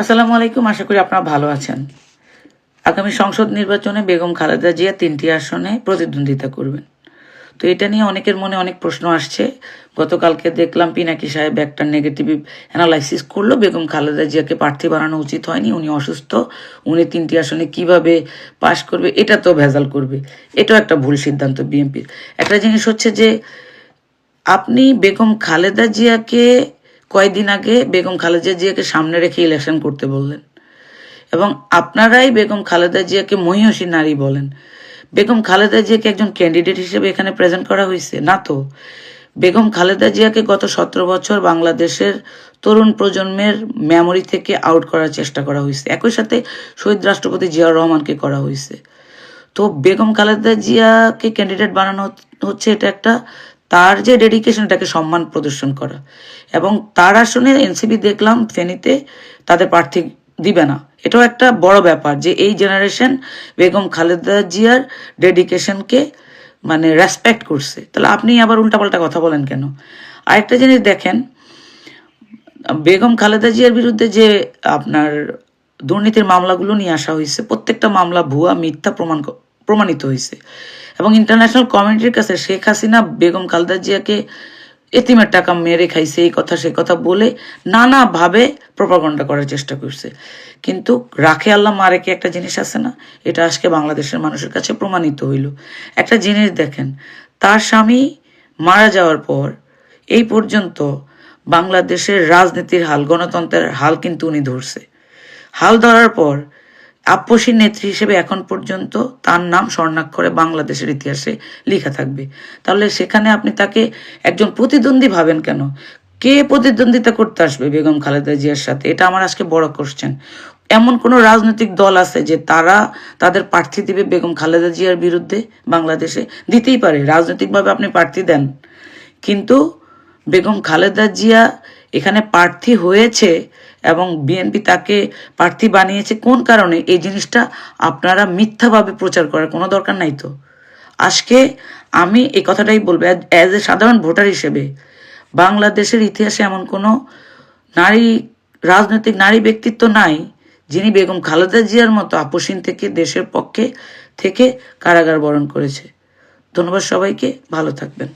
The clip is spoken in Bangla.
আসসালামু আলাইকুম, আশা করি আপনারা ভালো আছেন। আগামী সংসদ নির্বাচনে বেগম খালেদা জিয়া তিনটি আসনে প্রতিদ্বন্দ্বিতা করবেন। তো এটা নিয়ে অনেকের মনে অনেক প্রশ্ন আসছে। গতকালকে দেখলাম পিনাকি সাহেব একটা নেগেটিভ অ্যানালাইসিস করল, বেগম খালেদা জিয়াকে প্রার্থী বানানো উচিত হয়নি, উনি অসুস্থ, উনি তিনটি আসনে কীভাবে পাশ করবে, এটা তো ভেজাল করবে। এটাও একটা ভুল সিদ্ধান্ত বিএনপির। একটা জিনিস হচ্ছে যে, আপনি বেগম খালেদা জিয়াকে কয়েকদিন আগে বেগম খালেদা জিয়াকে সামনে রেখে ইলেকশন করতে বললেন। এবং আপনারাই বেগম খালেদা জিয়াকে মহিষী নারী বলেন। বেগম খালেদা জিয়াকে একজন ক্যান্ডিডেট হিসেবে এখানে প্রেজেন্ট করা হয়েছে। না তো? বেগম খালেদা জিয়াকে গত সতেরো বছর বাংলাদেশের তরুণ প্রজন্মের মেমোরি থেকে আউট করার চেষ্টা করা হয়েছে। একই সাথে শহীদ রাষ্ট্রপতি জিয়াউর রহমানকে করা হয়েছে। তো বেগম খালেদা জিয়াকে ক্যান্ডিডেট বানানো হচ্ছে, এটা একটা তার যে ডেডিকেশন এটাকে সম্মান প্রদর্শন করা। এবং তার আসনে এনসিপি দেখলাম ফেনীতে তাদের প্রার্থী দিবে না। এটাও একটা বড় ব্যাপার যে এই জেনারেশন বেগম খালেদা জিয়ার ডেডিকেশনকে মানে রেসপেক্ট করছে। তাহলে আপনি আবার উল্টাপাল্টা কথা বলেন কেন? আরেকটা জিনিস দেখেন, বেগম খালেদা জিয়ার বিরুদ্ধে যে আপনার দুর্নীতির মামলাগুলো নিয়ে আসা হয়েছে, প্রত্যেকটা মামলা ভুয়া, মিথ্যা প্রমাণ প্রমাণিত হয়েছে। এবং ইন্টারন্যাশনাল কমিউনিটির কাছে শেখ হাসিনা, বেগম খালেদা জিয়াকে এতিমের টাকা মেরে খাইছে, এই কথা, সে কথা বলে নানাভাবে প্রপাগন্ডা করার চেষ্টা করছে। কিন্তু রাখে আল্লাহ মারেকে একটা জিনিস আছে না? এটা আজকে বাংলাদেশের মানুষের কাছে প্রমাণিত হইল। একটা জিনিস দেখেন, তার স্বামী মারা যাওয়ার পর এই পর্যন্ত বাংলাদেশের রাজনীতির হাল, গণতন্ত্রের হাল কিন্তু উনি ধরছে। হাল ধরার পর আপসী নেত্রী হিসেবে এখন পর্যন্ত তার নাম স্বর্ণাক্ষরে বাংলাদেশের ইতিহাসে লেখা থাকবে। তাহলে সেখানে আপনি তাকে একজন প্রতিদ্বন্দ্বী ভাবেন কেন? কে প্রতিদ্বন্দ্বিতা করতে আসবে বেগম খালেদা জিয়ার সাথে? এটা আমার আজকে বড় কোশ্চেন এমন কোন রাজনৈতিক দল আছে যে তারা তাদের প্রার্থী দিবে বেগম খালেদা জিয়ার বিরুদ্ধে? বাংলাদেশে? দিতেই পারে। রাজনৈতিকভাবে আপনি প্রার্থী দেন। কিন্তু বেগম খালেদা জিয়া এখানে প্রার্থী হয়েছে এবং বিএনপি তাকে প্রার্থী বানিয়েছে কোন কারণে? এই জিনিসটা আপনারা মিথ্যাভাবে প্রচার করার কোনো দরকার নাই তো। আজকে আমি এই কথাটাই বলব অ্যাজ এ সাধারণ ভোটার হিসেবে, বাংলাদেশের ইতিহাসে এমন কোনো নারী, রাজনৈতিক নারী ব্যক্তিত্ব নাই যিনি বেগম খালেদা জিয়ার মতো আপসীন থেকে দেশের পক্ষে থেকে কারাগার বরণ করেছে। ধন্যবাদ সবাইকে, ভালো থাকবেন।